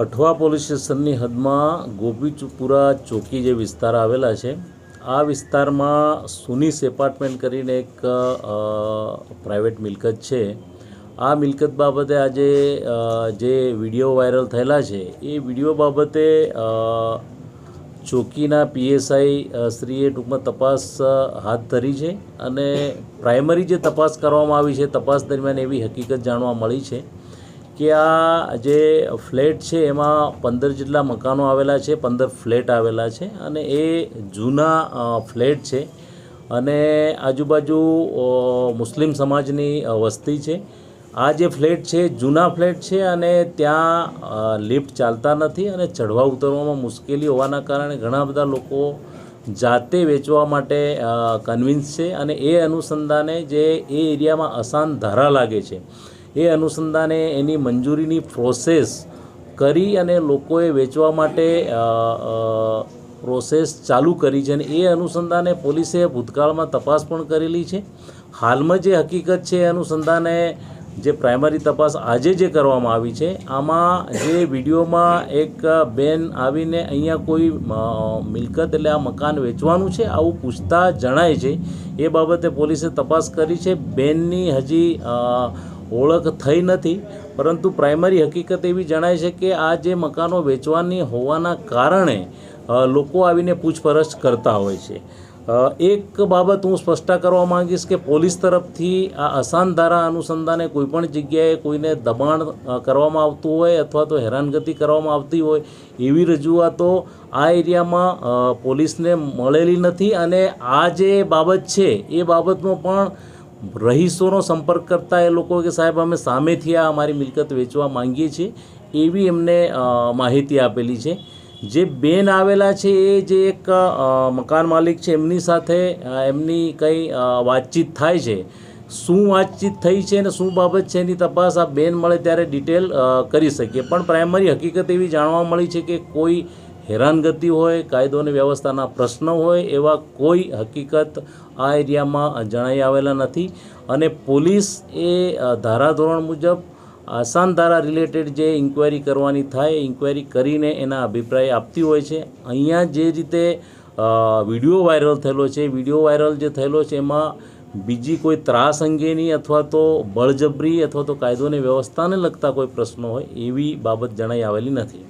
Athwa police સ્ટેશનની હદમાં ગોપીપુરા ચોકી જે વિસ્તાર આવેલા છે, આ વિસ્તારમાં સુનિસ એપાર્ટમેન્ટ કરીને એક પ્રાઇવેટ મિલકત છે. આ મિલકત બાબતે આજે જે વીડિયો વાયરલ થયેલા છે, એ વીડિયો બાબતે ચોકીના પીએસઆઈ શ્રીએ ટૂંકમાં તપાસ હાથ ધરી છે અને પ્રાઇમરી જે તપાસ કરવામાં આવી છે, તપાસ દરમિયાન એવી હકીકત જાણવા મળી છે કે આ જે ફ્લેટ છે, એમાં પંદર જેટલા મકાનો આવેલા છે, પંદર ફ્લેટ આવેલા છે અને એ જૂના ફ્લેટ છે અને આજુબાજુ મુસ્લિમ સમાજની વસ્તી છે. આ જે ફ્લેટ છે, જૂના ફ્લેટ છે અને ત્યાં લિફ્ટ ચાલતા નથી અને ચઢવા ઉતરવામાં મુશ્કેલી હોવાના કારણે ઘણા બધા લોકો જાતે વેચવા માટે કન્વિન્સ છે અને એ અનુસંધાને જે એ એરિયામાં અસાન ધારા લાગે છે. એ અનુસંધાને એની મંજૂરીની પ્રોસેસ કરી અને લોકોએ વેચવા માટે પ્રોસેસ ચાલુ કરી છે અને એ અનુસંધાને પોલીસે ભૂતકાળમાં તપાસ પણ કરેલી છે. હાલમાં જે હકીકત છે એ અનુસંધાને જે પ્રાઇમરી તપાસ આજે જે કરવામાં આવી છે, આમાં જે વિડીયોમાં એક બેન આવીને અહીંયા કોઈ મિલકત એટલે આ મકાન વેચવાનું છે, આવું પૂછતા જણાય છે. એ બાબતે પોલીસે તપાસ કરી છે. બેનની હજી ઓળખ થઈ નથી, પરંતુ પ્રાઇમરી હકીકત એવી જણાય છે કે આ જે મકાનો વેચવાની હોવાના કારણે લોકો આવીને પૂછપરછ કરતા હોય છે. એક બાબત હું સ્પષ્ટતા કરવા માંગીશ કે પોલીસ તરફથી આ અસાન ધારા અનુસંધાને કોઈપણ જગ્યાએ કોઈને દબાણ કરવામાં આવતું હોય અથવા તો હેરાનગતિ કરવામાં આવતી હોય એવી રજૂઆતો આ એરિયામાં પોલીસને મળેલી નથી અને આ જે બાબત છે એ બાબતનો પણ રહીશોનો સંપર્ક કરતા એ લોકો કે સાહેબ, અમે સામેથી આ અમારી મિલકત વેચવા માંગીએ છીએ, એવી એમને માહિતી આપેલી છે. જે બેન આવેલા છે એ જે એક મકાન માલિક છે, એમની સાથે એમની કંઈ વાતચીત થાય છે. શું વાતચીત થઈ છે અને શું બાબત છે એની તપાસ આ બેન મળે ત્યારે ડિટેલ કરી શકીએ. પણ પ્રાઇમરી હકીકત એવી જાણવા મળી છે કે કોઈ હેરાનગતિ હોય, કાયદો વ્યવસ્થાના પ્રશ્નો હોય, એવા કોઈ હકીકત આ એરિયામાં જણાઈ આવેલા નથી. અને પોલીસ એ ધારાધોરણ મુજબ, આસાન ધારા રિલેટેડ જે ઇન્ક્વાયરી કરવાની થાય, ઇન્ક્વાયરી કરીને એના અભિપ્રાય આપતી હોય છે. અહીંયા જે રીતે વીડિયો વાયરલ થયેલો છે, વીડિયો વાયરલ જે થયેલો છે, એમાં બીજી કોઈ ત્રાસ અંગેની અથવા તો બળજબરી અથવા તો કાયદો અને વ્યવસ્થાને લગતા કોઈ પ્રશ્નો હોય, એવી બાબત જણાઈ આવેલી નથી.